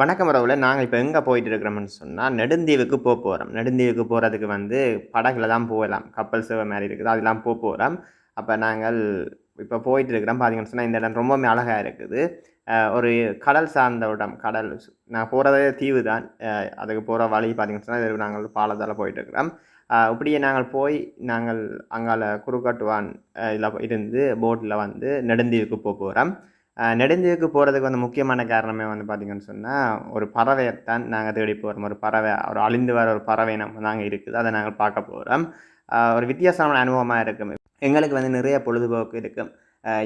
வணக்கம் உறவில் நாங்கள் இப்போ எங்கே போயிட்டு இருக்கிறோம்னு சொன்னால் நெடுந்தீவுக்கு போக போகிறோம் நெடுந்தீவுக்கு போகிறதுக்கு வந்து படகுல தான் போகலாம். கப்பல் சேவை மாதிரி இருக்குது அதெல்லாம் போக போகிறோம் அப்போ நாங்கள் இப்போ போயிட்டு இருக்கிறோம் பார்த்தீங்கன்னு சொன்னால் இந்த இடம் ரொம்பவுமே அழகாக இருக்குது. ஒரு கடல் சார்ந்த இடம். கடல் நான் போகிறதே தீவு தான். அதுக்கு போகிற வழி பார்த்தீங்கன்னு சொன்னால் நாங்கள் பாலத்தால் போயிட்டு இருக்கிறோம் இப்படியே நாங்கள் போய் நாங்கள் அங்கால குறுக்கட்டுவான் இதில் இருந்து போட்டில் வந்து நெடுந்தீவுக்கு போக போகிறோம் நெடுஞ்சுக்கு போகிறதுக்கு வந்து முக்கியமான காரணமே வந்து பார்த்திங்கன்னு சொன்னால் ஒரு பறவையைத்தான் நாங்கள் தேடி போகிறோம் ஒரு பறவை ஒரு அழிந்து வர ஒரு பறவை நம்ம நாங்கள் இருக்குது. அதை நாங்கள் பார்க்க போகிறோம் ஒரு வித்தியாசமான அனுபவமாக இருக்கும். எங்களுக்கு வந்து நிறைய பொழுதுபோக்கு இருக்கும்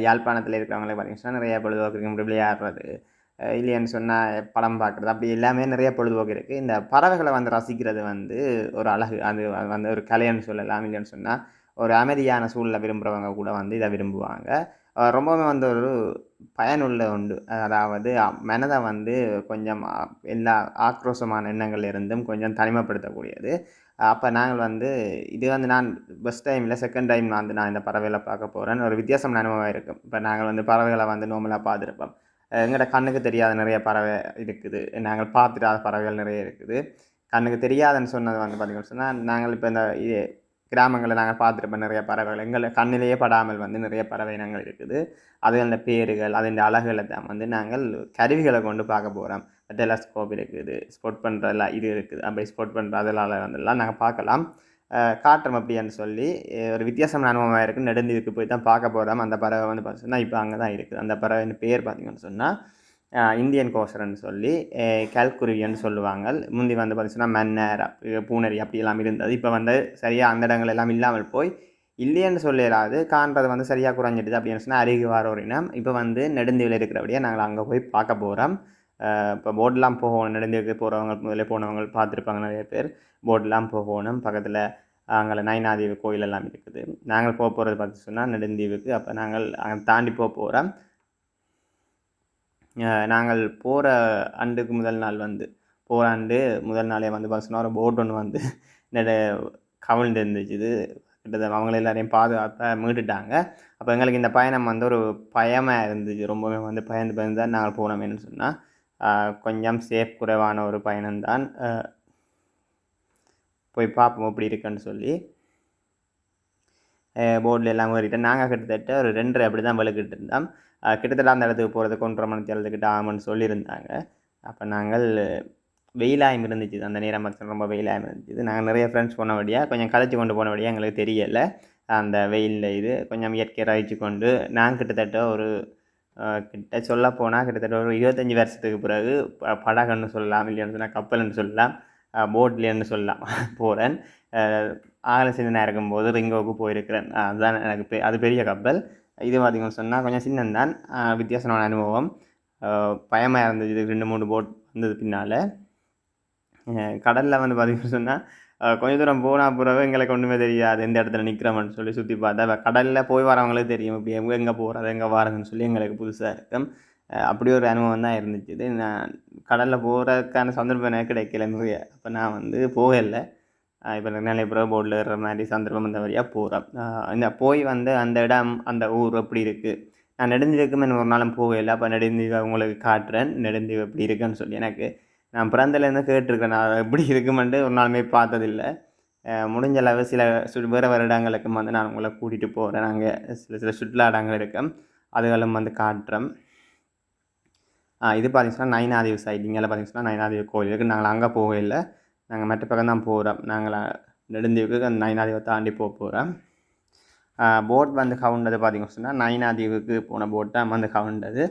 யாழ்ப்பாணத்தில் இருக்கிறவங்களே பார்த்தீங்கன்னா நிறைய பொழுதுபோக்கு இருக்கும் விளையாடுறது இல்லைன்னு சொன்னால் படம் பார்க்குறது அப்படி எல்லாமே நிறைய பொழுதுபோக்கு இருக்குது இந்த பறவைகளை வந்து ரசிக்கிறது வந்து ஒரு அழகு. அது வந்து ஒரு கலைன்னு சொல்லலாம் இல்லைன்னு சொன்னால் ஒரு அமைதியான சூழலை விரும்புகிறவங்க கூட வந்து இதை விரும்புவாங்க. ரொம்பவுமே வந்து ஒரு பயனுள்ள உண்டு. அதாவது மனதை வந்து கொஞ்சம் எல்லா ஆக்ரோஷமான எண்ணங்கள் இருந்தும் கொஞ்சம் தனிமைப்படுத்தக்கூடியது. அப்போ நாங்கள் வந்து இது வந்து நான் ஃபஸ்ட் டைமில் செகண்ட் டைம் வந்து நான் இந்த பறவைகளை பார்க்க போகிறேன் ஒரு வித்தியாசம் அனுபவம் இருக்கும் இப்போ நாங்கள் வந்து பறவைகளை வந்து நோமலாக பார்த்துருப்போம். எங்களோட கண்ணுக்கு தெரியாத நிறைய பறவை இருக்குது. நாங்கள் பார்த்துட்டாத பறவைகள் நிறைய இருக்குது. கண்ணுக்கு தெரியாதுன்னு சொன்னது வந்து பார்த்திங்கன்னு சொன்னால் நாங்கள் இப்போ இந்த இது கிராமங்களில் நாங்கள் பார்த்துருப்போம் நிறைய பறவைகள். எங்களை கண்ணிலேயே படாமல் வந்து நிறைய பறவை இனங்கள் இருக்குது. அதுகளோட பேர்கள் அதன் அழகுகளை தான் வந்து நாங்கள் கருவிகளை கொண்டு பார்க்க போகிறோம் டெலஸ்கோப் இருக்குது ஸ்போர்ட் பண்ணுறதெல்லாம் இது இருக்குது. அப்படி ஸ்போர்ட் பண்ணுற அதெல்லாம் வந்துலாம் நாங்கள் பார்க்கலாம். அஹ் காட்டுறோம் அப்படின்னு சொல்லி ஒரு வித்தியாசமான அனுபவமாக இருக்குது நெடுந்தீவுக்கு போய் தான் பார்க்க போகிறோம் அந்த பறவை வந்து பார்த்தீங்கன்னா இப்போ அங்கே தான் இருக்குது. அந்த பறவைன்னு பேர் பார்த்திங்கன்னு சொன்னால் இந்தியன் கோசரன்னு சொல்லி அஹ் சொல்லுவாங்க. முந்தி வந்து பார்த்திங்கன்னா மன்னர் அப்படி பூனரி அப்படியெல்லாம் இருந்தது. இப்போ வந்து சரியாக அந்த இடங்கள் எல்லாம் இல்லாமல் போய் இல்லைன்னு சொல்லிடாது காண்றது வந்து சரியாக குறைஞ்சிடுது அப்படின்னு சொன்னால் அருகி வர ஒரு இனம். இப்போ வந்து நெடுந்தீவில் இருக்கிறபடியே நாங்கள் அங்கே போய் பார்க்க போகிறோம் இப்போ போட்லாம் போகணும். நெடுந்தீவுக்கு போகிறவங்க முதல்ல போனவங்க பார்த்துருப்பாங்க நிறைய பேர். போட்லாம் போகணும். பக்கத்தில் அங்கே நயனாதீவு கோயில் எல்லாம் இருக்குது. நாங்கள் போக போகிறது பார்த்து சொன்னால் நெடுந்தீவுக்கு. அப்போ நாங்கள் அங்கே தாண்டி போக போகிறோம் நாங்கள் போகிற ஆண்டுக்கு முதல் நாள் வந்து போகிற ஆண்டு முதல் நாளே வந்து பார்த்தீங்கன்னா ஒரு போட் ஒன்று வந்து நெட கவிழ்ந்து இருந்துச்சு இது கிட்டத்தட்ட அவங்கள எல்லாரையும் பாதுகாப்பாக மீட்டுட்டாங்க. அப்போ எங்களுக்கு இந்த பயணம் வந்து ஒரு பயமாக இருந்துச்சு. ரொம்பவே வந்து பயந்து பயந்து தான் நாங்கள் போனோம்னு சொன்னால் கொஞ்சம் சேஃப் குறைவான ஒரு பயணம்தான். போய் பார்ப்போம் எப்படி இருக்குன்னு சொல்லி. போர்டில் எல்லாம் ஏறிட்டேன் நாங்கள் கிட்டத்தட்ட ஒரு ரெண்டரை அப்படி தான் வலுக்கிட்டு இருந்தோம். கிட்டத்தட்ட அந்த இடத்துக்கு போகிறதுக்கு ஒன்றரை மணி தேர்தல்கிட்ட ஆமன்னு சொல்லியிருந்தாங்க. அப்போ நாங்கள் வெயிலாயம் இருந்துச்சு. அந்த நேரம் மட்டும் ரொம்ப வெயிலாயம் இருந்துச்சு. நாங்கள் நிறைய ஃப்ரெண்ட்ஸ் போன வழியாக கொஞ்சம் கதைச்சி கொண்டு போன வழியாக எங்களுக்கு தெரியலை. அந்த வெயிலில் இது கொஞ்சம் இயற்கை ரசித்து கொண்டு நான் கிட்டத்தட்ட ஒரு கிட்ட சொல்ல போனால் கிட்டத்தட்ட ஒரு இருபத்தஞ்சி வருஷத்துக்கு பிறகு படகுன்னு சொல்லலாம் இல்லைன்னு சொன்னால் கப்பல்னு சொல்லலாம் போட்லேன்னு சொல்லலாம் போகிறேன் ஆகல சின்ன இருக்கும்போது ரிங்கோவுக்கு போயிருக்கிறேன். அதுதான் எனக்கு அது பெரிய கப்பல். இது பார்த்திங்கன்னு சொன்னால் கொஞ்சம் சின்னந்தான் வித்தியாசமான அனுபவம். பயமாக இருந்துச்சு இது ரெண்டு மூணு போட் வந்தது பின்னால். கடலில் வந்து பார்த்திங்கன்னு சொன்னால் கொஞ்சம் தூரம் போனால் பிறகு எங்களுக்கு ஒன்றுமே தெரியாது. எந்த இடத்துல நிற்கிறோம்னு சொல்லி சுற்றி பார்த்தா கடலில் போய் வரவங்களுக்கு தெரியும். இப்படி எங்கே எங்கே போகிறது எங்கே வரதுன்னு சொல்லி எங்களுக்கு புதுசாக இருக்கும். அப்படி ஒரு அனுபவம் தான் இருந்துச்சு. இது நான் கடலில் போகிறதுக்கான சந்தர்ப்பம் எனக்கு கிடைக்கல. நிறைய. அப்போ நான் வந்து போகலை. இப்போ நிலைப்புற போர்டில் இருக்கிற மாதிரி சந்தர்ப்பம் இந்த வழியாக போகிறேன் இந்த போய் வந்து அந்த இடம் அந்த ஊர் எப்படி இருக்குது நான் நெடுந்தீவுக்குமே எனக்கு ஒரு நாளும் போகல அப்போ நெடுந்தீவு உங்களுக்கு காட்டுறேன். நெடுந்தீவு எப்படி இருக்குன்னு சொல்லி எனக்கு நான் பிறந்தலேருந்து கேட்டிருக்கேன் நான் எப்படி இருக்குமென்ட்டு ஒரு நாளுமே பார்த்ததில்லை. முடிஞ்ச அளவு சில சு வேறு வேறு இடங்களுக்கும் வந்து நான் உங்களை கூட்டிகிட்டு போகிறேன் நாங்கள் சில சில சுற்றுலா இடங்கள் இருக்கும். அதுகளும் வந்து காட்டுறேன். இது பார்த்தீங்கன்னா நயனாதேவி சைட் இங்கே பார்த்திங்கன்னா நயனாதேவி கோயில் இருக்குது நாங்கள் அங்கே போகல. நாங்கள் மற்ற பக்கம் தான் போகிறோம் நாங்கள் நெடுந்தீவுக்கு அந்த நைனாதீவை தாண்டி போக போகிறோம் போட் வந்து கவுண்டது பார்த்தீங்கன்னு சொன்னால் நயனாதீவுக்கு போன போட் தான் வந்து கவுண்டது.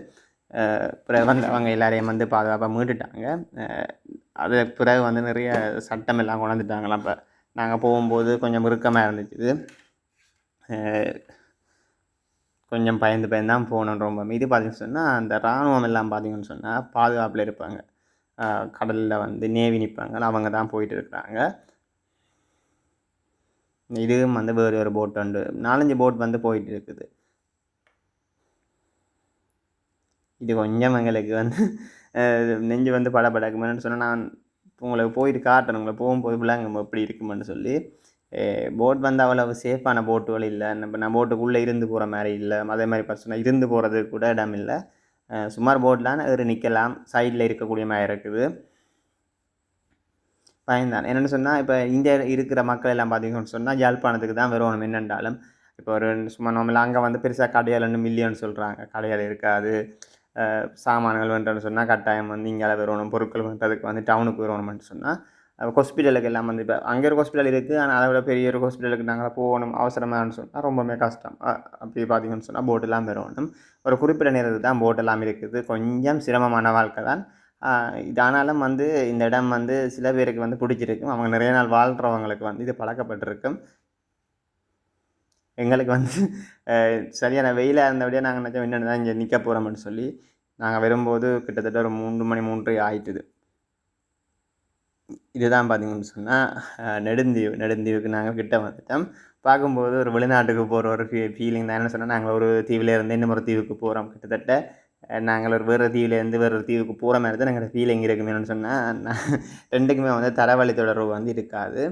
பிறகு வந்து அவங்க எல்லாரையும் வந்து பாதுகாப்பாக மீட்டுட்டாங்க. அது பிறகு வந்து நிறைய சட்டம் எல்லாம் கொண்டாந்துட்டாங்களாம். இப்போ நாங்கள் போகும்போது கொஞ்சம் இறுக்கமாக இருந்துச்சு கொஞ்சம் பயந்து பயந்து தான் போகணும் ரொம்ப. இது பார்த்தீங்கன்னு சொன்னால் அந்த இராணுவம் எல்லாம் பார்த்திங்கன்னு சொன்னால் பாதுகாப்பில் இருப்பாங்க. கடலில் வந்து நேவி நிற்பாங்க அவங்க தான் போயிட்டு இருக்கிறாங்க. இதுவும் வந்து வேறு ஒரு போட் உண்டு. நாலஞ்சு போட் வந்து போயிட்டு இருக்குது. இது கொஞ்சம் எங்களுக்கு வந்து நெஞ்சு வந்து படபடக்குமென்னு சொன்னால் நான் உங்களுக்கு போயிட்டு காட்டணும் உங்களை போகும்போது விளாங்க எப்படி இருக்குமென்னு சொல்லி. போட் வந்து அவ்வளவு சேஃபான போட்டுகள் இல்லை. நம்ம நான் போட்டுக்குள்ளே இருந்து போகிற மாதிரி இல்லை. அதே மாதிரி பர்சனாக இருந்து போகிறதுக்கு கூட இடம் இல்லை. சுமார் போர்டெலாம் ஏறி நிற்கலாம் சைடில் இருக்கக்கூடிய மாதிரி இருக்குது. பயன்தான். என்னென்னு சொன்னால் இப்போ இந்தியாவில் இருக்கிற மக்கள் எல்லாம் பார்த்தீங்கன்னு சொன்னால் யாழ்ப்பாணத்துக்கு தான் வரணும் என்னென்றாலும். இப்போ ஒரு சும்மா நார்மலாக அங்கே வந்து பெருசாக கடையால் ரெண்டு மில்லியன் சொல்கிறாங்க கடையால் இருக்காது. சாமான்கள் வேண்டாம்னு சொன்னால் கட்டாயம் வந்து இங்கே வரணும் பொருட்கள் பண்ணுறதுக்கு வந்து டவுனுக்கு வரணும்னு சொன்னால் ஹாஸ்பிட்டலுக்கு எல்லாம் வந்து இப்போ அங்கே ஒரு ஹாஸ்பிட்டல் இருக்குது ஆனால் அதை விட பெரிய ஒரு ஹாஸ்பிட்டலுக்கு நாங்கள் போகணும் அவசரமானு சொன்னால் ரொம்பவுமே கஷ்டம். அப்படி பார்த்தீங்கன்னு சொன்னால் போட்டெல்லாம் பெறணும் ஒரு குறிப்பிட்ட நேரத்துக்கு தான் போட்டெல்லாம் இருக்குது. கொஞ்சம் சிரமமான வாழ்க்கை தான். இதானாலும் இது ஆனாலும் வந்து இந்த இடம் வந்து சில பேருக்கு வந்து பிடிச்சிருக்கும். அவங்க நிறைய நாள் வாழ்கிறவங்களுக்கு வந்து இது பழக்கப்பட்டிருக்கும். எங்களுக்கு வந்து சரியான வெயிலாக இருந்தபடியே நாங்கள் நினச்சோம் என்னென்னு தான் இங்கே நிற்க போகிறோம்னு சொல்லி. நாங்கள் வரும்போது கிட்டத்தட்ட ஒரு மூன்று மணி மூன்று ஆயிட்டுது. இதுதான் பார்த்தீங்கன்னு சொன்னால் நெடுந்தீவு நெடுந்தீவுக்கு நாங்கள் கிட்ட வந்துட்டோம். பார்க்கும்போது ஒரு வெளிநாட்டுக்கு போகிற ஒரு ஃபீ ஃபீலிங் தான். என்ன சொன்னால் நாங்கள் ஒரு தீவிலேருந்து இன்னும் இன்னொரு தீவுக்கு போகிறோம் கிட்டத்தட்ட நாங்கள் ஒரு வேறு தீவிலேருந்து வேறு ஒரு தீவுக்கு போகிற மாதிரி தான் எங்களோட ஃபீலிங் இருக்குமேனு சொன்னால் ரெண்டுக்குமே வந்து தரவழி தொடர்பு வந்து இருக்காது.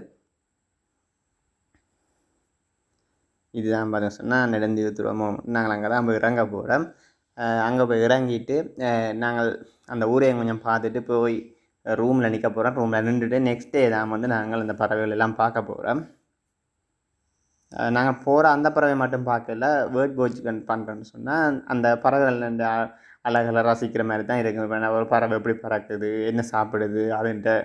இதுதான் பார்த்தீங்க சொன்னால் நெடுந்தீவு துறமும் நாங்கள் அங்கே தான் போய் இறங்க போகிறோம் அங்கே போய் இறங்கிட்டு நாங்கள் அந்த ஊரையும் கொஞ்சம் பார்த்துட்டு போய் ரூமில் நிற்க போகிறோம் ரூமில் நின்றுட்டு நெக்ஸ்ட் டே தான் வந்து நாங்கள் அந்த பறவைகள் எல்லாம் பார்க்க போகிறோம் நாங்கள் போகிற அந்த பறவை மட்டும் பார்க்கல. வேர்ட் வாட்ச் பண்ணுறோன்னு சொன்னால் அந்த பறவைகள் இந்த அ- ரசிக்கிற மாதிரி தான் இருக்குது இப்போ நான் ஒரு பறவை எப்படி பறக்குது என்ன சாப்பிடுது அதுன்ட்டு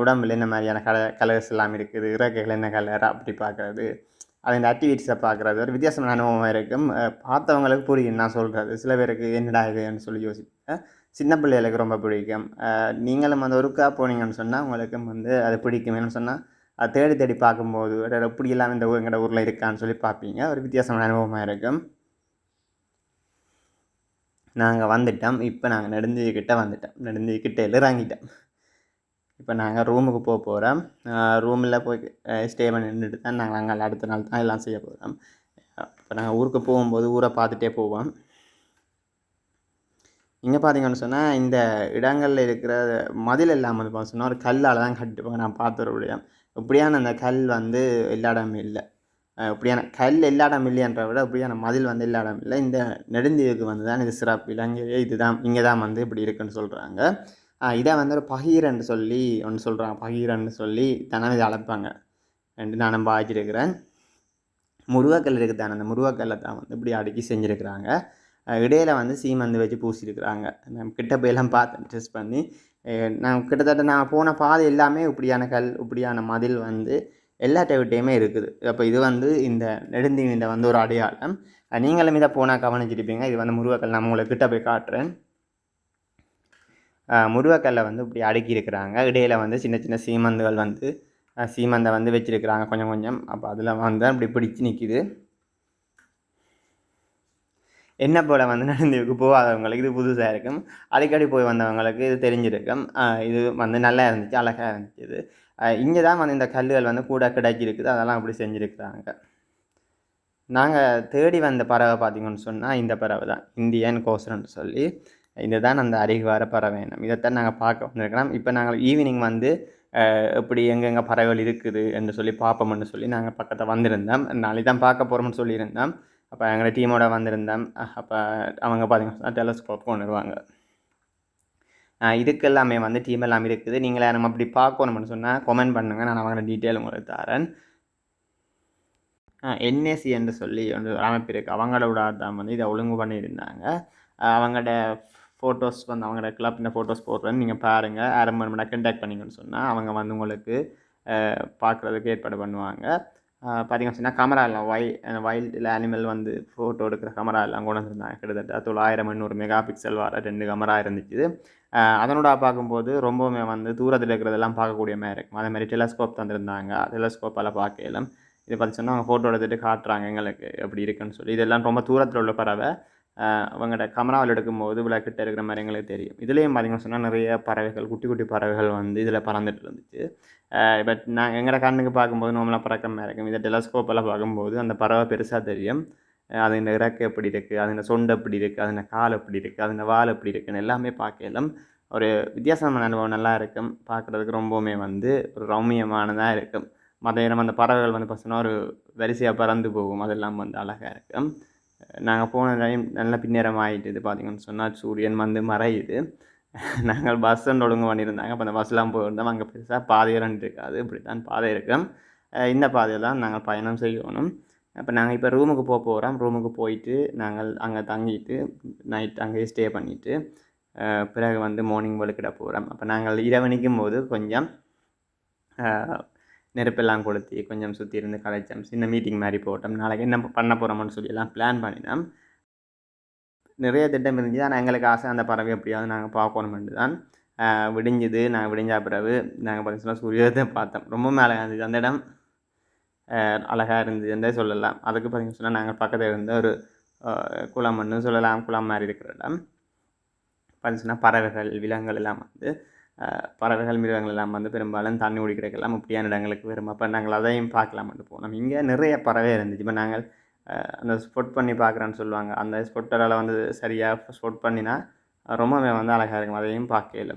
உடம்புல என்ன மாதிரியான கல கலர்ஸ் எல்லாம் இருக்குது இறக்கைகள் என்ன கலர் அப்படி பார்க்குறது. அதன் ஆக்டிவிட்டிஸை பார்க்குறது ஒரு வித்தியாசமான அனுபவமாக இருக்கும். பார்த்தவங்களுக்கு புரியும் நான் சொல்கிறது சில பேருக்கு என்னடா இதுன்னு சொல்லி யோசிப்பேன். சின்ன பிள்ளைகளுக்கு ரொம்ப பிடிக்கும். நீங்களும் வந்து ஒருக்கா போனீங்கன்னு சொன்னால் உங்களுக்கும் வந்து அது பிடிக்குமேனு சொன்னால் அது தேடி தேடி பார்க்கும்போது அட எல்லாம் இந்த ஊர் எங்கட ஊரில் இருக்கான்னு சொல்லி பார்ப்பீங்க. ஒரு வித்தியாசமான அனுபவமாக இருக்கும். நாங்கள் வந்துட்டோம். இப்போ நாங்கள் நெடுஞ்சிக்கிட்ட வந்துட்டோம். நெடுஞ்சிக்கிட்டே இறங்கிட்டோம் இப்போ நாங்கள் ரூமுக்கு போக போகிறோம் ரூமில் போய் ஸ்டே பண்ணி நின்றுட்டு தான் நாங்கள் அங்கே அடுத்த நாள் தான் எல்லாம் செய்ய போகிறோம் இப்போ நாங்கள் ஊருக்கு போகும்போது ஊரை பார்த்துட்டே போவோம். இங்கே பார்த்தீங்கன்னு சொன்னால் இந்த இடங்களில் இருக்கிற மதில் இல்லாமல் வந்து சொன்னால் ஒரு கல்லால் தான் கட்டிப்பாங்க நான் பார்த்துருடைய இப்படியான அந்த கல் வந்து எல்லா இடமும் இல்லை. இப்படியான கல் எல்லா இடம் இல்லையன்ற விட இப்படியான மதில் வந்து எல்லா இடம் இல்லை. இந்த நெடுந்தீவுக்கு வந்து தான் இது சிறப்பு. இலங்கையே இதுதான். இங்கே தான் வந்து இப்படி இருக்குன்னு சொல்கிறாங்க இதை வந்து ஒரு பகீரன்னு சொல்லி ஒன்று சொல்கிறாங்க பகீரன்னு சொல்லி தானே இதை அழைப்பாங்க. ரெண்டு நானும் பாய்ச்சிருக்கிறேன். முருகக்கல் இருக்குது தானே அந்த முருகக்கல்லை தான் வந்து இப்படி அடுக்கி செஞ்சுருக்கிறாங்க. இடையில வந்து சீமந்து வச்சு பூசியிருக்கிறாங்க நம்ம கிட்ட போயெல்லாம் பார்த்து டெஸ்ட் பண்ணி நான் கிட்டத்தட்ட நான் போன பாதை எல்லாமே இப்படியான கல் இப்படியான மதில் வந்து எல்லா டைவிட்டையுமே இருக்குது. அப்போ இது வந்து இந்த நெடுந்தீவின் வந்து ஒரு அடையாளம். நீங்களும் இதை போனால் கவனிச்சிருப்பீங்க. இது வந்து முருகக்கல் நான் உங்களை கிட்ட போய் காட்டுறேன். முருகக்கல்லை வந்து இப்படி அடுக்கி இருக்கிறாங்க இடையில வந்து சின்ன சின்ன சீமந்துகள் வந்து சீமந்தை வந்து வச்சுருக்கிறாங்க கொஞ்சம் கொஞ்சம். அப்போ அதில் வந்து அப்படி பிடிச்சி நிற்கிது என்ன போல் வந்து நடுந்தீவுக்கு போகாதவங்களுக்கு இது புதுசாக இருக்கும். அடிக்கடி போய் வந்தவங்களுக்கு இது தெரிஞ்சிருக்கும். இது வந்து நல்லா இருந்துச்சு அழகாக இருந்துச்சு. இது இங்கே தான் வந்து இந்த கல்லுகள் வந்து கூட கிடைச்சிருக்குது. அதெல்லாம் அப்படி செஞ்சுருக்குறாங்க. நாங்கள் தேடி வந்த பறவை பார்த்தீங்கன்னு சொன்னால் இந்த பறவை தான். இந்தியன் கோசரன்னு சொல்லி. இதுதான் அந்த அருகி வர பறவை இனம். இதைத்தான் நாங்கள் பார்க்க வந்திருக்கிறோம். இப்போ நாங்கள் ஈவினிங் வந்து எப்படி எங்கெங்கே பறவைகள் இருக்குது என்று சொல்லி பார்ப்போம்னு சொல்லி நாங்கள் பக்கத்தில் வந்திருந்தோம். நாளைக்கு தான் பார்க்க போகிறோம்னு சொல்லியிருந்தோம். அப்போ எங்களோட டீமோட வந்திருந்தேன். அப்போ அவங்க பார்த்தீங்கன்னா டெலஸ்கோப் கொண்டு வருவாங்க இதுக்கு எல்லாமே வந்து டீம் எல்லாம் இருக்குது. நீங்கள் நம்ம அப்படி பார்க்கணும்னு சொன்னால் கமெண்ட் பண்ணுங்கள் நான் அவங்களோட டீட்டெயில் உங்களுக்கு தரேன். என்எஸ்சி என்று சொல்லி ஒரு அமைப்பு இருக்குது அவங்களோட தான் வந்து இதை ஒழுங்கு பண்ணியிருந்தாங்க. அவங்களோட ஃபோட்டோஸ் வந்து அவங்களோட கிளப்பின ஃபோட்டோஸ் போடுறேன்னு நீங்கள் பாருங்கள் அரை மணி நேரம் கண்டாக்ட் பண்ணிங்கன்னு சொன்னால் அவங்க வந்து உங்களுக்கு பார்க்குறதுக்கு ஏற்பாடு பண்ணுவாங்க. பார்த்தீங்கன்னு சொன்னால் கேமரா எல்லாம் வை வைல்டில் அனிமல் வந்து ஃபோட்டோ எடுக்கிற கேமரா எல்லாம் கொண்டு வந்திருந்தாங்க. கிட்டத்தட்ட தொள்ளாயிரம் எண்ணூறு மெகா பிக்சல் வர ரெண்டு கேமரா இருந்துச்சு. அதனோட பார்க்கும்போது ரொம்பவுமே வந்து தூரத்தில் இருக்கிறதெல்லாம் பார்க்கக்கூடிய மாதிரி இருக்கும். அதே மாதிரி டெலஸ்கோப் தந்திருந்தாங்க. டெலஸ்கோப்பால் பார்க்கலாம் இது பார்த்து சொன்னால் அவங்க ஃபோட்டோ எடுத்துகிட்டு காட்டுறாங்க எங்களுக்கு எப்படி இருக்குன்னு சொல்லி. இதெல்லாம் ரொம்ப தூரத்தில் உள்ள பறவை. அவங்களோட கமராவில் எடுக்கும்போது இவ்வளோ கிட்ட இருக்கிற மாதிரி எங்களுக்கு தெரியும். இதுலேயும் பார்த்திங்கன்னு சொன்னால் நிறைய பறவைகள் குட்டி குட்டி பறவைகள் வந்து இதில் பறந்துட்டு இருந்துச்சு. பட் நான் எங்களோட கண்ணுக்கு பார்க்கும்போது நம்மளாம் பறக்க மாதிரி இருக்கும். இதை டெலஸ்கோப்பெல்லாம் பார்க்கும்போது அந்த பறவை பெருசாக தெரியும். அதன் இறக்கு எப்படி இருக்குது அதன் சொண்டு எப்படி இருக்குது அதன் கால் எப்படி இருக்குது அதன் வால் எப்படி இருக்குன்னு எல்லாமே பார்க்கலாம் ஒரு வித்தியாசமான அனுபவம் நல்லா இருக்கும். பார்க்குறதுக்கு ரொம்பவுமே வந்து ஒரு ரௌமியமானதாக இருக்கும். மற்ற நேரம் அந்த பறவைகள் வந்து பார்த்தோன்னா ஒரு வரிசையாக பறந்து போகும். அதெல்லாம் வந்து அழகாக இருக்கும். நாங்கள் போன டைம் நல்ல பின்னேரம் ஆகிட்டுது பார்த்தீங்கன்னு சொன்னால் சூரியன் வந்து மறையுது. நாங்கள் பஸ் ஒன்று ஒழுங்கு பண்ணியிருந்தாங்க. அப்போ அந்த பஸ்லாம் போயிருந்தோம். அங்கே பெருசாக பாதையெல்லாம் இருக்காது. இப்படி தான் பாதை இருக்கும் இந்த பாதையில் தான் நாங்கள் பயணம் செய்யணும். அப்போ நாங்கள் இப்போ ரூமுக்கு போக போகிறோம் ரூமுக்கு போயிட்டு நாங்கள் அங்கே தங்கிட்டு நைட் அங்கேயே ஸ்டே பண்ணிவிட்டு பிறகு வந்து மார்னிங் வெளுக்கிட போகிறோம் அப்போ நாங்கள் இரவணிக்கும் போது கொஞ்சம் நெருப்பெல்லாம் கொளுத்தி கொஞ்சம் சுற்றி இருந்து கலைச்சோம் சின்ன மீட்டிங் மாதிரி போட்டோம். நாளைக்கு என்ன பண்ண போகிறோம்னு சொல்லி எல்லாம் பிளான் பண்ணினோம். நிறைய திட்டம் இருந்துச்சு. ஆனால் எங்களுக்கு ஆசை அந்த பறவை எப்படியாவது நாங்கள் பார்க்கணுமென்று தான். விடிஞ்சுது. நாங்கள் விடிஞ்ச பிறகு நாங்கள் பார்த்தீங்கன்னா சூரியத்தை பார்த்தோம். ரொம்ப மேலே இருந்துச்சு அந்த இடம். அழகாக இருந்துச்சுன்றே சொல்லலாம். அதுக்கு பார்த்தீங்கன்னு சொன்னால் நாங்கள் பக்கத்தில் இருந்த ஒரு குளம் குளம்னு சொல்லலாம். குளம் மாதிரி இருக்கிற இடம். பார்த்தீங்கன்னா பறவைகள் விலங்குகள் எல்லாம் வந்து பறவைகள் மிருகங்கள் எல்லாம் வந்து பெரும்பாலும் தண்ணி குடிக்கிறதுக்கெல்லாம் இப்படியான இடங்களுக்கு வரும். அப்போ நாங்கள் அதையும் பார்க்கலாம்னு போனோம். இங்கே நிறைய பறவை இருந்துச்சு. இப்போ நாங்கள் அந்த ஸ்பொட் பண்ணி பார்க்குறேன்னு சொல்லுவாங்க. அந்த ஸ்பொட்டரால் வந்து சரியாக ஸ்பொட் பண்ணினா ரொம்பவே வந்து அழகாக இருக்கும். அதையும் பார்க்கல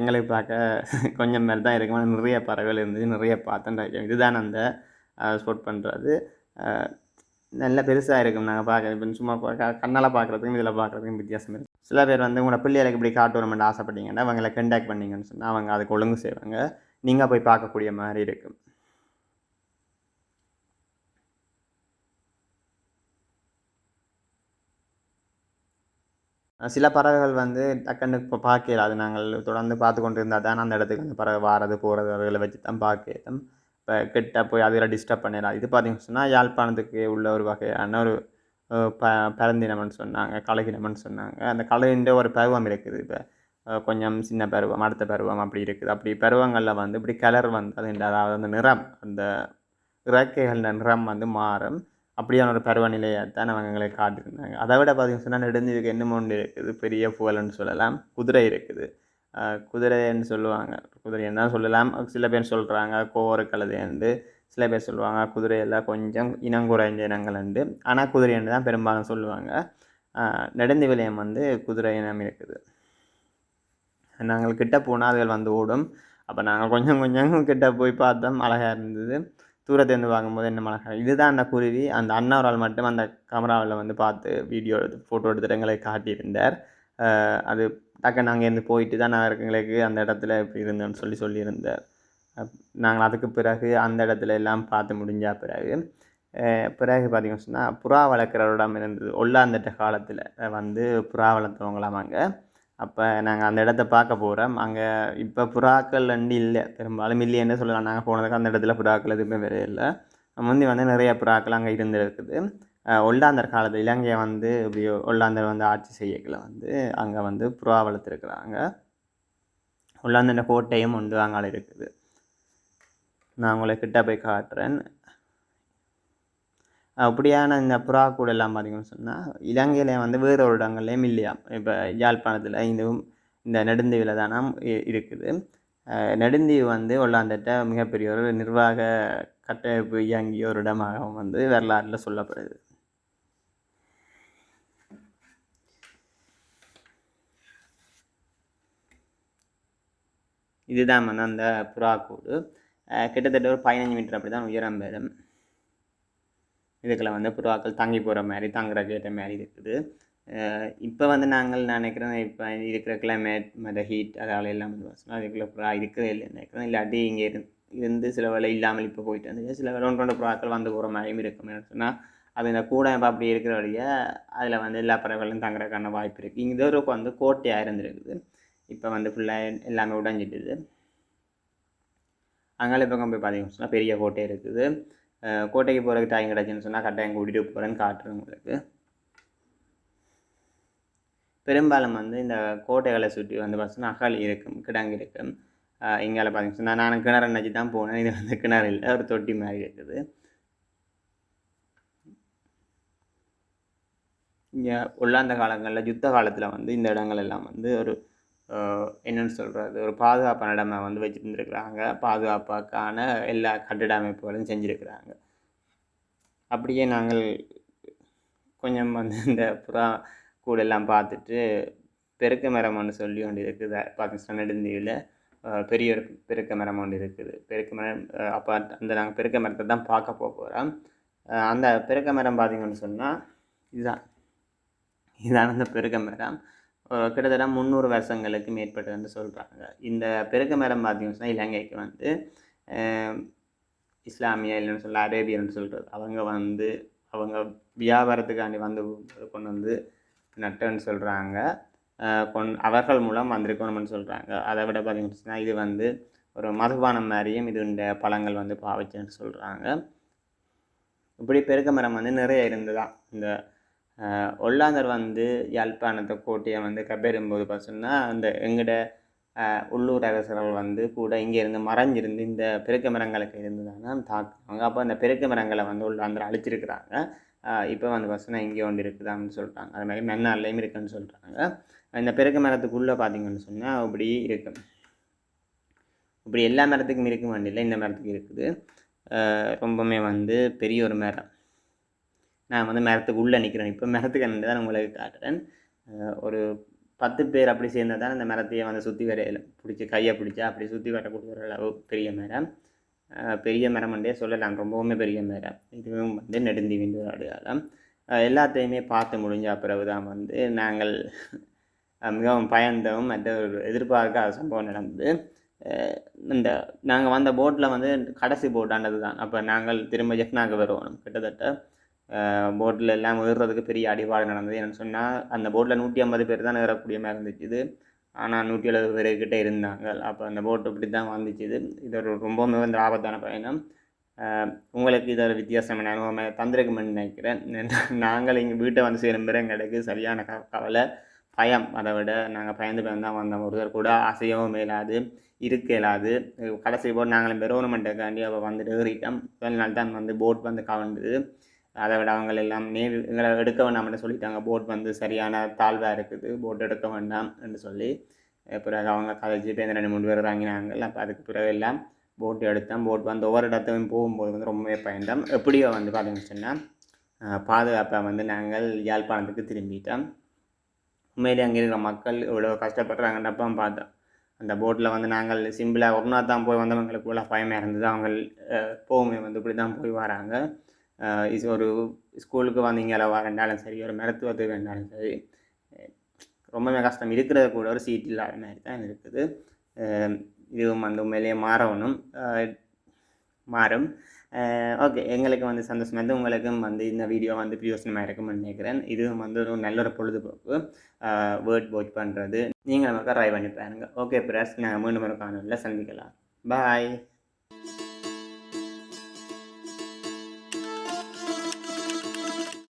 எங்களுக்கு பார்க்க கொஞ்சம் மேல் தான் இருக்கும். நிறைய பறவைகள் இருந்துச்சு. நிறைய பார்த்தேன் இதுதான் அந்த ஸ்போர்ட் பண்ணுறது நல்ல பெருசாக இருக்கும். நாங்கள் பார்க்க இப்போ சும்மா பார்க்க கண்ணால் பார்க்குறதுக்கும் இதில் பார்க்குறதுக்கும் வித்தியாசம் இருக்குது சில பேர் வந்து உங்களோட பிள்ளைகளுக்கு இப்படி காட்டுவோம்னு ஆசைப்பட்டீங்கன்னா அவங்கள கண்டாக்ட் பண்ணிங்கன்னு சொன்னால் அவங்க அதுக்கு ஒழுங்கு செய்வாங்க. நீங்கள் போய் பார்க்கக்கூடிய மாதிரி இருக்கும் சில பறவைகள் வந்து டக்குன்னு இப்போ பார்க்கல அது நாங்கள் தொடர்ந்து பார்த்து கொண்டு இருந்தால் தான் அந்த இடத்துக்கு அந்த பறவை வாரது போகிறது அவர்களை வச்சு தான் பார்க்கலாம் இப்போ கெட்டால் போய் அதெல்லாம் டிஸ்டர்ப் பண்ணிடலாம் இது பார்த்தீங்கன்னு சொன்னால் யாழ்ப்பாணத்துக்கு உள்ள ஒரு வகையான ஒரு ப பரந்தினம்னு சொன்னாங்க கலகினம்னு சொன்னாங்க. அந்த கலைன்ற ஒரு பருவம் இருக்குது இப்போ. கொஞ்சம் சின்ன பருவம் அடுத்த பருவம் அப்படி இருக்குது. அப்படி பருவங்களில் வந்து இப்படி கலர் வந்து அது அதாவது அந்த நிறம் அந்த இறக்கைகள் நிறம் வந்து மாறும். அப்படியான ஒரு பருவநிலையை தான் அவங்க எங்களை காட்டியிருந்தாங்க. அதை விட பார்த்தீங்கன்னு சொன்னால் நெடுந்தீவுக்கு என்னமோ ஒன்று இருக்குது. பெரிய புகழ்னு சொல்லலாம். குதிரை இருக்குது. குதிரைன்னு சொல்லுவாங்க. குதிரைன்னு தான் சொல்லலாம். சில பேர் சொல்கிறாங்க கோர கழுதைண்டு சில பேர் சொல்லுவாங்க குதிரையெல்லாம் கொஞ்சம் இனம் குறைஞ்ச இனங்கள்ண்டு ஆனால் குதிரைன்னு தான் பெரும்பாலும் சொல்லுவாங்க. ஆஹ் நெடுந்தீவிலையம் வந்து குதிரை இனம் இருக்குது. நாங்கள் கிட்ட போனால் அதுகள் வந்து ஓடும். அப்போ நாங்கள் கொஞ்சம் கொஞ்சம் கிட்ட போய் பார்த்தோம் அழகாக இருந்தது. தூரத்துலேருந்து பார்க்கும்போது என்ன அழகாக இதுதான் அந்த குருவி. அந்த அண்ணாவரால் மட்டும் அந்த கேமராவில் வந்து பார்த்து வீடியோ எடுத்து ஃபோட்டோ எடுத்துட்டு எங்களை காட்டியிருந்தார். அது டக்கு நாங்கள் இருந்து போயிட்டு தான் நான் எங்களுக்கு அந்த இடத்துல இப்படி இருந்தேன்னு சொல்லி சொல்லியிருந்தார். அப்- நாங்கள் அதுக்கு பிறகு அந்த இடத்துல எல்லாம் பார்த்து முடிஞ்ச பிறகு பிறகு பார்த்தீங்கன்னு சொன்னால் புறா வளர்க்குறவரிடம் இருந்தது ஒல்லாந்தட்ட காலத்தில் வந்து புறா வளர்த்தவங்களாம் அங்கே. அப்போ நாங்கள் அந்த இடத்த பார்க்க போகிறோம் அங்கே இப்போ புறாக்கள் ரெண்டு இல்லை பெரும்பாலும் இல்லைன்னு சொல்லலாம் நாங்கள் போனதுக்கு அந்த இடத்துல புறாக்கள் எதுவுமே வேறு இல்லை முந்தி வந்து நிறைய புறாக்கள் அங்கே இருந்திருக்குது. ஒல்லாந்தர் காலத்தில் இலங்கையை வந்து இப்படி ஒல்லாந்தர் வந்து ஆட்சி செய்யக்கல வந்து அங்கே வந்து புறா வளர்த்துருக்குறாங்க ஒல்லாந்தர் கோட்டையும் உண்டு அங்கால இருக்குது. நான் உங்களை கிட்ட போய் காட்டுறேன். அப்படியான இந்த புறா கூட எல்லாம் பார்த்தீங்கன்னு சொன்னால் இலங்கையில் வந்து வேறு ஒரு இடங்கள்லேயும் இல்லையா? இப்போ யாழ்ப்பாணத்தில் இதுவும் இந்த நெடுந்தீவில் தானே இ- இருக்குது. நெடுந்தீவு வந்து ஒல்லாந்தட்ட மிகப்பெரிய ஒரு நிர்வாக கட்டமைப்பு இயங்கிய ஒரு இடமாகவும் வந்து வரலாற்றில் சொல்லப்படுது. இதுதான் வந்து அந்த புறா கூடு. கிட்டத்தட்ட ஒரு பதினஞ்சு மீட்டர் அப்படி தான் உயரம் பெறும் இதுக்குள்ள வந்து புறாக்கள் தங்கி போகிற மாதிரி தங்குற கேட்ட மாதிரி இருக்குது. இப்போ வந்து நாங்கள் நான் நினைக்கிறேன் இப்போ இருக்கிற கிளைமேட் மற்ற ஹீட் அதால் எல்லாம் வந்து பார்த்தோம்னா அதுக்குள்ளே புறா இருக்கிறது இல்லை நினைக்கிறேன் இல்லாட்டி இங்கே இரு இருந்து சில வேலை இல்லாமல் இப்போ போயிட்டு வந்து சில வேலை ஒன்று ரெண்டு புறாக்கள் வந்து போகிற மாதிரியும் இருக்கும் சொன்னால் அது இந்த கூட இப்போ அப்படி இருக்கிற வழியே அதில் வந்து எல்லா பறவைகளும் தங்குறதுக்கான வாய்ப்பு இருக்குது இங்கே ஒரு வந்து கோட்டையாக இருந்திருக்குது. இப்போ வந்து ஃபுல்லாக எல்லாமே உடஞ்சிட்டுது. அங்கால பக்கம் போய் பார்த்தீங்கன்னு சொன்னால் பெரிய கோட்டை இருக்குது. கோட்டைக்கு போகிறதுக்கு டைம் கிடச்சுன்னு சொன்னால் கட்டாயம் கூட்டிகிட்டு போகிறேன்னு காட்டுறேன் உங்களுக்கு. பெரும்பாலும் வந்து இந்த கோட்டைகளை சுற்றி வந்து பார்த்தீங்கன்னா அகல் இருக்கும் கிடங்கு இருக்கும். இங்கால பார்த்தீங்கன்னு சொன்னால் நான் கிணறு நினச்சி தான் போனேன். இது வந்து கிணறு இல்லை ஒரு தொட்டி மாதிரி இருக்குது. இங்கே உள்ளாந்த காலங்களில் யுத்த காலத்தில் வந்து இந்த இடங்கள் எல்லாம் வந்து ஒரு என்னென்னு சொல்கிறது ஒரு பாதுகாப்பான இடமா வந்து வச்சுருந்துருக்குறாங்க. பாதுகாப்பாக்கான எல்லா கட்டிட அமைப்புகளும் செஞ்சுருக்குறாங்க. அப்படியே நாங்கள் கொஞ்சம் வந்து இந்த புறா கூடெல்லாம் பார்த்துட்டு பெருக்க மரம் ஒன்று சொல்லி ஒன்று இருக்குது. பார்த்திங்கன்னா நெடுந்தீவில் பெரிய ஒரு பெருக்க மரம் ஒன்று இருக்குது. பெருக்க மரம் அப்போ அந்த நாங்கள் பெருக்க மரத்தை தான் பார்க்க போக போகிறோம் அந்த பெருக்க மரம் பார்த்தீங்கன்னு சொன்னால் இதுதான். இதுதான் அந்த பெருக்க மரம். கிட்டத்தட்ட முந்நூறு வருஷங்களுக்கு மேற்பட்டதுன்னு சொல்கிறாங்க இந்த பெருக்க மரம் பார்த்தீங்கன்னு சொன்னால் இலங்கைக்கு வந்து இஸ்லாமிய இல்லைன்னு சொல்ல அரேபியன்னு சொல்கிறது அவங்க வந்து அவங்க வியாபாரத்துக்காண்டி வந்து கொண்டு வந்து நட்டுன்னு சொல்கிறாங்க கொண் அவர்கள் மூலம் வந்திருக்கணும்னு சொல்கிறாங்க அதை விட பார்த்தீங்கன்னு இது வந்து ஒரு மதுபானம் மாதிரியும் இது இந்த பழங்கள் வந்து பாவச்சுன்னு சொல்கிறாங்க இப்படி பெருக்க மரம் வந்து நிறைய இருந்துதான். இந்த ஒல்லாந்தர் வந்து யாழ்ப்பாணத்தை கோட்டையை வந்து கபேறும்போது பார்த்தோம்னா அந்த எங்கட உள்ளூர் அரசர்கள் வந்து கூட இங்கே இருந்து மறைஞ்சிருந்து இந்த பெருக்க மரங்களுக்கு இருந்து தான் தாக்குவாங்க. அப்போ அந்த பெருக்க மரங்களை வந்து உள்ளாந்தர் அழிச்சிருக்கிறாங்க. இப்போ வந்து பார்த்தோம்னா இங்கே ஒன்று இருக்குதான்னு சொல்கிறாங்க அது மாதிரி மென்னாலையும் இருக்குன்னு சொல்கிறாங்க இந்த பெருக்க மரத்துக்குள்ளே பார்த்தீங்கன்னு சொன்னால் இப்படி இருக்கும் இப்படி எல்லா மரத்துக்கும் இருக்கும் வேண்டியில்லை இந்த மரத்துக்கு இருக்குது. ரொம்பவுமே வந்து பெரிய ஒரு மரம். நான் வந்து மரத்துக்கு உள்ளே நிற்கிறேன் இப்போ மரத்துக்கு அண்ணன் தான் உங்களுக்கு காட்டுறேன். ஒரு பத்து பேர் அப்படி சேர்ந்தால் தான் அந்த மரத்தையே வந்து சுற்றி வரையில பிடிச்சி கையை பிடிச்சா அப்படி சுற்றி வரக்கூடிய ஒரு அளவு பெரிய மரம் பெரிய பெரிய மரம்ன்றே சொல்லலாம். ரொம்பவுமே பெரிய மரம் இதுவும் வந்து நெடுந்தி விண்டு அடையாளம். எல்லாத்தையுமே பார்த்து முடிஞ்ச பிறகு தான் வந்து நாங்கள் மிகவும் பயந்தவும் மற்ற ஒரு எதிர்பார்க்காத சம்பவம் நடந்தது. இந்த நாங்கள் வந்த போட்டில் வந்து கடைசி போட்டாண்டது தான் அப்போ நாங்கள் திரும்ப ஜெஃப்னாக்கு வருவோம் கிட்டத்தட்ட போட்டில் எல்லாம் ஏறுறதுக்கு பெரிய அடிபாடு நடந்தது. என்னென்னு சொன்னால் அந்த போட்டில் நூற்றி ஐம்பது பேர் தான் ஏறக்கூடிய மாதிரி இருந்துச்சு ஆனால் நூற்றி எழுபது பேர்கிட்ட இருந்தாங்க. அப்போ அந்த போட்டு இப்படி தான் வந்துச்சு இது. ஒரு ரொம்பவுமே வந்து ஆபத்தான பயணம். உங்களுக்கு இது ஒரு வித்தியாசமான அனுபவம் தந்திருக்குமென்னு நினைக்கிறேன். நாங்கள் எங்கள் வீட்டை வந்து சேரும் பிறகு எங்களுக்கு சரியான க கவலை பயம். அதை விட நாங்கள் பயந்து பயந்து தான் வந்தோம். ஒருத்தர் கூட அசையவும் மேலாது இருக்க இயலாது கடைசி போட் நாங்களும் பெரோனமெண்ட்டுக்காண்டி அவள் வந்துட்டு ஏறிட்டோம். முதல் நாள் தான் வந்து போட் வந்து கவர்ந்தது அதை விட அவங்க எல்லாம் நேவி எங்களை எடுக்க வேண்டாம்னு சொல்லிட்டாங்க. போட் வந்து சரியான தாழ்வாக இருக்குது. போட் எடுக்க வேண்டாம் என்று சொல்லி பிறகு அவங்க கதைச்சி பேருந்து ரெண்டு மூணு பேர் இறங்கினாங்க அப்போ அதுக்கு பிறகு எல்லாம் போட் எடுத்தோம். போட் வந்து ஒவ்வொரு இடத்தையும் போகும்போது வந்து ரொம்பவே பயந்தோம். எப்படியோ வந்து பார்த்தீங்கன்னு சொன்னால் பாதுகாப்பாக வந்து நாங்கள் யாழ்ப்பாணத்துக்கு திரும்பிட்டோம். உண்மையிலே அங்கே இருக்கிற மக்கள் இவ்வளோ கஷ்டப்படுறாங்கன்றப்ப பார்த்தோம். அந்த போட்டில் வந்து நாங்கள் சிம்பிளாக ஒன்றா தான் போய் வந்தவங்களுக்கு இவ்வளோ பயமாக இருந்தது. அவங்க அஹ், வந்து இப்படி தான் போய் வராங்க. ஒரு ஸ்கூலுக்கு வந்தீங்களா வேண்டாலும் சரி ஒரு மருத்துவத்துக்கு வேண்டாலும் சரி. ரொம்பவே கஷ்டம். இருக்கிறத கூட ஒரு சீட் இல்லாத மாதிரி தான் இருக்குது. இதுவும் வந்து உண்மையிலேயே மாறணும். மாறும். ஓகே. எங்களுக்கு வந்து சந்தோஷமாக இருந்து உங்களுக்கும் வந்து இந்த வீடியோ வந்து பிரியோசனமாக இருக்கும்னு நினைக்கிறேன். இதுவும் வந்து ஒரு நல்ல ஒரு பொழுதுபோக்கு வேர்ட் வாட்ச் பண்ணுறது நீங்கள் நமக்கு ட்ரை பண்ணி பாருங்கள் ஓகே பிரஸ் நாங்கள் மீண்டும் ஒரு காணொலியில் சந்திக்கலாம். பாய்